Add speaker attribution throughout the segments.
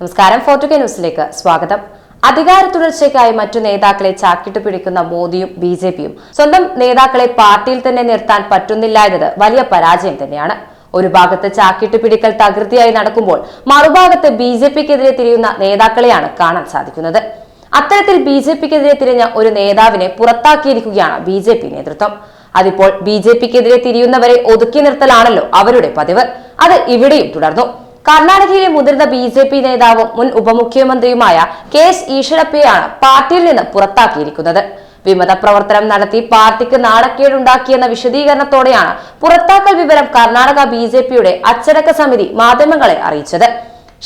Speaker 1: നമസ്കാരം ഫോർട്ടുകെ ന്യൂസിലേക്ക് സ്വാഗതം. അധികാര തുടർച്ചയ്ക്കായി മറ്റു നേതാക്കളെ ചാക്കിട്ട് പിടിക്കുന്ന മോദിയും ബി ജെ പിയും സ്വന്തം നേതാക്കളെ പാർട്ടിയിൽ തന്നെ നിർത്താൻ പറ്റുന്നില്ല എന്നത് വലിയ പരാജയം തന്നെയാണ്. ഒരു ഭാഗത്ത് ചാക്കിട്ട് പിടിക്കൽ തകൃതിയായി നടക്കുമ്പോൾ മറുഭാഗത്ത് ബി ജെ പിക്കെതിരെ തിരിയുന്ന നേതാക്കളെയാണ് കാണാൻ സാധിക്കുന്നത്. അത്തരത്തിൽ ബി ജെ പിക്കെതിരെ തിരിഞ്ഞ ഒരു നേതാവിനെ പുറത്താക്കിയിരിക്കുകയാണ് ബി ജെ പി നേതൃത്വം. അതിപ്പോൾ ബി ജെ പിക്കെതിരെ തിരിയുന്നവരെ ഒതുക്കി നിർത്തലാണല്ലോ അവരുടെ പതിവ്. അത് ഇവിടെയും തുടർന്നു. കർണാടകയിലെ മുതിർന്ന ബി ജെ പി നേതാവും മുൻ ഉപമുഖ്യമന്ത്രിയുമായ കെ എസ് ഈശ്വരപ്പയാണ് പാർട്ടിയിൽ നിന്ന് പുറത്താക്കിയിരിക്കുന്നത്. വിമത പ്രവർത്തനം നടത്തി പാർട്ടിക്ക് നാണക്കേടുണ്ടാക്കിയെന്ന വിശദീകരണത്തോടെയാണ് പുറത്താക്കൽ വിവരം കർണാടക ബി ജെ പിയുടെ അച്ചടക്ക സമിതി മാധ്യമങ്ങളെ അറിയിച്ചത്.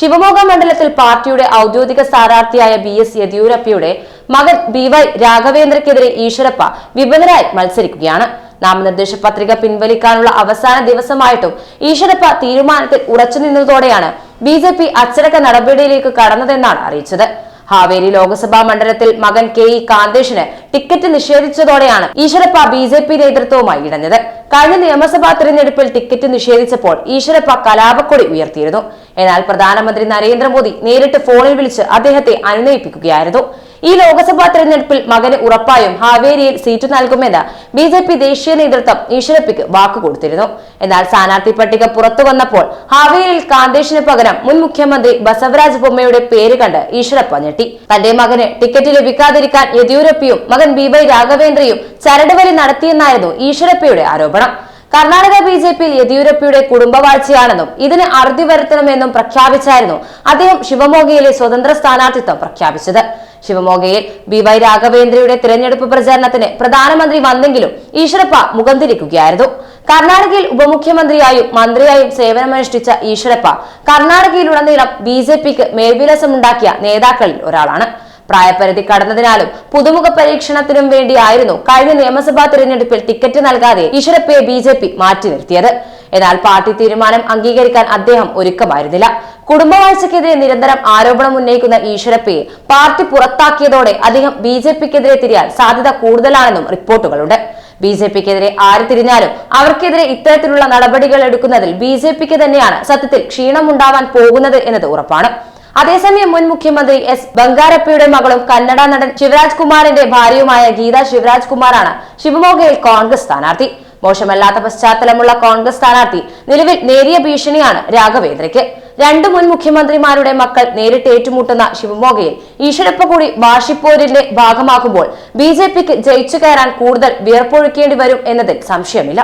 Speaker 1: ശിവമോഗ മണ്ഡലത്തിൽ പാർട്ടിയുടെ ഔദ്യോഗിക സ്ഥാനാർത്ഥിയായ ബി എസ് യെദ്യൂരപ്പയുടെ മകൻ ബി വൈ രാഘവേന്ദ്രയ്ക്കെതിരെ ഈശ്വരപ്പ വിമതരായി മത്സരിക്കുകയാണ്. നാമനിർദ്ദേശ പത്രിക പിൻവലിക്കാനുള്ള അവസാന ദിവസമായിട്ടും ഈശ്വരപ്പ തീരുമാനത്തിൽ ഉറച്ചു നിന്നതോടെയാണ് ബി ജെ പി അച്ചടക്ക നടപടിയിലേക്ക് കടന്നതെന്നാണ് അറിയിച്ചത്. ഹാവേരി ലോക്സഭാ മണ്ഡലത്തിൽ മകൻ കെ ഇ കാന്തേഷിന് ടിക്കറ്റ് നിഷേധിച്ചതോടെയാണ് ഈശ്വരപ്പ ബി ജെ പി നേതൃത്വവുമായി ഇടഞ്ഞത് കഴിഞ്ഞ നിയമസഭാ തെരഞ്ഞെടുപ്പിൽ ടിക്കറ്റ് നിഷേധിച്ചപ്പോൾ ഈശ്വരപ്പ കലാപക്കൊടി ഉയർത്തിയിരുന്നു. എന്നാൽ പ്രധാനമന്ത്രി നരേന്ദ്രമോദി നേരിട്ട് ഫോണിൽ വിളിച്ച് അദ്ദേഹത്തെ അനുനയിപ്പിക്കുകയായിരുന്നു. ഈ ലോക്സഭാ തെരഞ്ഞെടുപ്പിൽ മകന് ഉറപ്പായും ഹാവേരിയിൽ സീറ്റ് നൽകുമെന്ന് ബി ജെ പി ദേശീയ നേതൃത്വം ഈശ്വരപ്പിക്ക് വാക്കുകൊടുത്തിരുന്നു എന്നാൽ സ്ഥാനാർത്ഥി പട്ടിക പുറത്തു വന്നപ്പോൾ ഹാവേരിയിൽ കാന്തേഷിന് പകരം മുൻ മുഖ്യമന്ത്രി ബസവരാജ് ബൊമ്മയുടെ പേര് കണ്ട് ഈശ്വരപ്പ ഞെട്ടി. തന്റെ മകന് ടിക്കറ്റ് ലഭിക്കാതിരിക്കാൻ യെദ്യൂരപ്പയും മകൻ ബി വൈ രാഘവേന്ദ്രയും ചരടുവലി നടത്തിയെന്നായിരുന്നു ഈശ്വരപ്പയുടെ ആരോപണം. കർണാടക ബി ജെ പിയിൽ യെദ്യൂരപ്പയുടെ കുടുംബവാഴ്ചയാണെന്നും ഇതിന് അറുതി വരുത്തണമെന്നും പ്രഖ്യാപിച്ചായിരുന്നു അദ്ദേഹം ശിവമോഗയിലെ സ്വതന്ത്ര സ്ഥാനാർത്ഥിത്വം പ്രഖ്യാപിച്ചത്. ശിവമോഗയിൽ ബി വൈ രാഘവേന്ദ്രയുടെ തിരഞ്ഞെടുപ്പ് പ്രചാരണത്തിന് പ്രധാനമന്ത്രി വന്നെങ്കിലും ഈശ്വരപ്പ മുഖം തിരിക്കുകയായിരുന്നു കർണാടകയിൽ ഉപമുഖ്യമന്ത്രിയായും മന്ത്രിയായും സേവനമനുഷ്ഠിച്ച ഈശ്വരപ്പ കർണാടകയിലുടനീളം ബി ജെ പിക്ക് മേൽവിലാസമുണ്ടാക്കിയ നേതാക്കളിൽ ഒരാളാണ്. പ്രായപരിധി കടന്നതിനാലും പുതുമുഖ പരീക്ഷണത്തിനും വേണ്ടിയായിരുന്നു കഴിഞ്ഞ നിയമസഭാ തിരഞ്ഞെടുപ്പിൽ ടിക്കറ്റ് നൽകാതെ ഈശ്വരപ്പയെ ബി മാറ്റി നിർത്തിയത്. എന്നാൽ പാർട്ടി തീരുമാനം അംഗീകരിക്കാൻ അദ്ദേഹം ഒരുക്കമായിരുന്നില്ല. കുടുംബവാഴ്ചക്കെതിരെ നിരന്തരം ആരോപണം ഉന്നയിക്കുന്ന ഈശ്വരപ്പയെ പാർട്ടി പുറത്താക്കിയതോടെ അദ്ദേഹം ബി ജെ പിക്കെതിരെ തിരിയാൻ സാധ്യത കൂടുതലാണെന്നും റിപ്പോർട്ടുകളുണ്ട്. ബി ജെ പിക്കെതിരെ ആര് തിരിഞ്ഞാലും അവർക്കെതിരെ ഇത്തരത്തിലുള്ള നടപടികൾ എടുക്കുന്നതിൽ ബി ജെ പിക്ക് തന്നെയാണ് സത്യത്തിൽ ക്ഷീണമുണ്ടാവാൻ പോകുന്നത് എന്നത് ഉറപ്പാണ്. അതേസമയം മുൻ മുഖ്യമന്ത്രി എസ് ബംഗാരപ്പയുടെ മകളും കന്നഡ നടൻ ശിവരാജ് കുമാറിന്റെ ഭാര്യയുമായ ഗീത ശിവരാജ് കുമാറാണ് ശിവമോഗയിൽ കോൺഗ്രസ് സ്ഥാനാർത്ഥി. മോശമല്ലാത്ത പശ്ചാത്തലമുള്ള കോൺഗ്രസ് സ്ഥാനാർത്ഥി നിലവിൽ നേരിയ ഭീഷണിയാണ് രാഘവേന്ദ്രയ്ക്ക്. രണ്ട് മുൻ മുഖ്യമന്ത്രിമാരുടെ മക്കൾ നേരിട്ട് ഏറ്റുമുട്ടുന്ന ശിവമോഗയിൽ ഈശ്വരപ്പ കൂടി വാർഷിപ്പോരിന്റെ ഭാഗമാകുമ്പോൾ ബി ജെ പിക്ക് ജയിച്ചു കയറാൻ കൂടുതൽ വിയർപ്പൊഴുക്കേണ്ടി വരും എന്നതിൽ സംശയമില്ല.